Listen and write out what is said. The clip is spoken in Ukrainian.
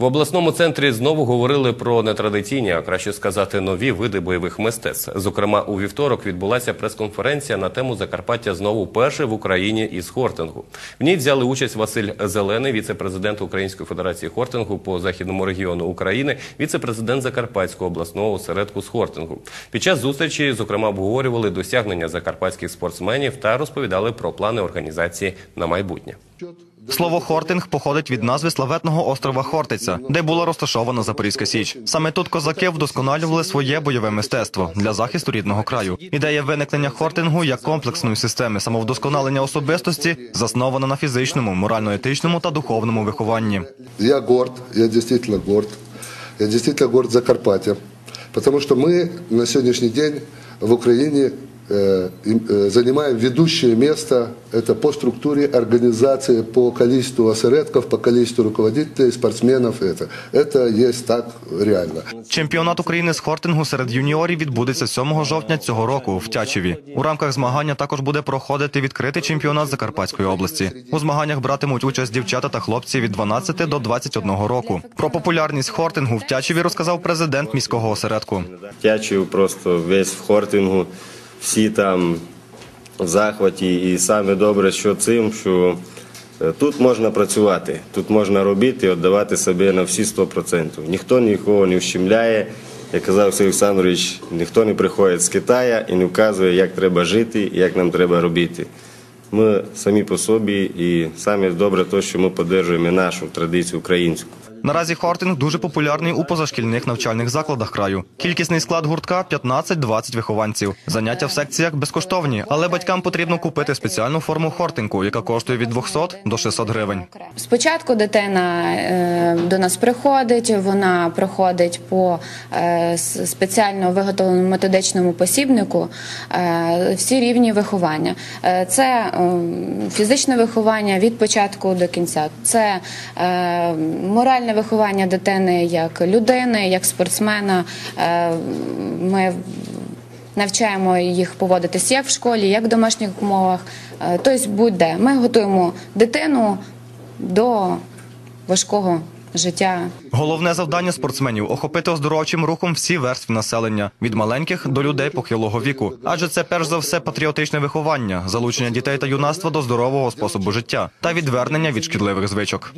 В обласному центрі знову говорили про нетрадиційні, а краще сказати, нові види бойових мистецтв. Зокрема, у вівторок відбулася прес-конференція на тему Закарпаття знову перше в Україні із хортингу. В ній взяли участь Василь Зелений, віце-президент Української федерації хортингу по західному регіону України, віце-президент Закарпатського обласного осередку з хортингу. Під час зустрічі, зокрема, обговорювали досягнення закарпатських спортсменів та розповідали про плани організації на майбутнє. Слово хортинг походить від назви славетного острова Хортиця, де була розташована Запорізька Січ. Саме тут козаки вдосконалювали своє бойове мистецтво для захисту рідного краю. Ідея виникнення хортингу як комплексної системи самовдосконалення особистості заснована на фізичному, морально-етичному та духовному вихованні. Я горд, я действительно горд. Я действительно горд Закарпатья. Потому что мы на сегодняшний день в Украине э, им, э, занимаем ведущее место это по структуре организации, по количеству осередков, по количеству руководителей, спортсменов. Это, это есть так реально. Чемпіонат України з хортингу серед юніорів відбудеться 7 жовтня цього року в Тячеві. У рамках змагання також буде проходити відкритий чемпіонат Закарпатської області. У змаганнях братимуть участь дівчата та хлопці від 12 до 21 року. Про популярність хортингу в Тячеві розказав президент міського осередку. Тячів просто весь в хортингу, всі там в захваті. І саме добре, що цим, що е, тут можна працювати, тут можна робити, віддавати себе на всі 100%. Ніхто нікого не вщемляє. Як казав Сергій Олександрович, ніхто не приходить з Китая і не вказує, як треба жити і як нам треба робити. Ми самі по собі, і саме добре те, що ми підтримуємо нашу традицію українську. Наразі хортинг дуже популярний у позашкільних навчальних закладах краю. Кількісний склад гуртка 15-20 вихованців. Заняття в секціях безкоштовні, але батькам потрібно купити спеціальну форму хортингу, яка коштує від 200 до 600 гривень. Спочатку дитина е, до нас приходить, вона проходить по е, спеціально виготовленому методичному посібнику е, всі рівні виховання. Це фізичне виховання від початку до кінця, це е, моральне виховання дитини як людини, як спортсмена. Е, Ми навчаємо їх поводитись як в школі, як в домашніх умовах. Е, Тобто будь-де. Ми готуємо дитину до важкого життя. Головне завдання спортсменів охопити оздоровчим рухом всі верстви населення від маленьких до людей похилого віку. Адже це перш за все патріотичне виховання, залучення дітей та юнацтва до здорового способу життя та відвернення від шкідливих звичок.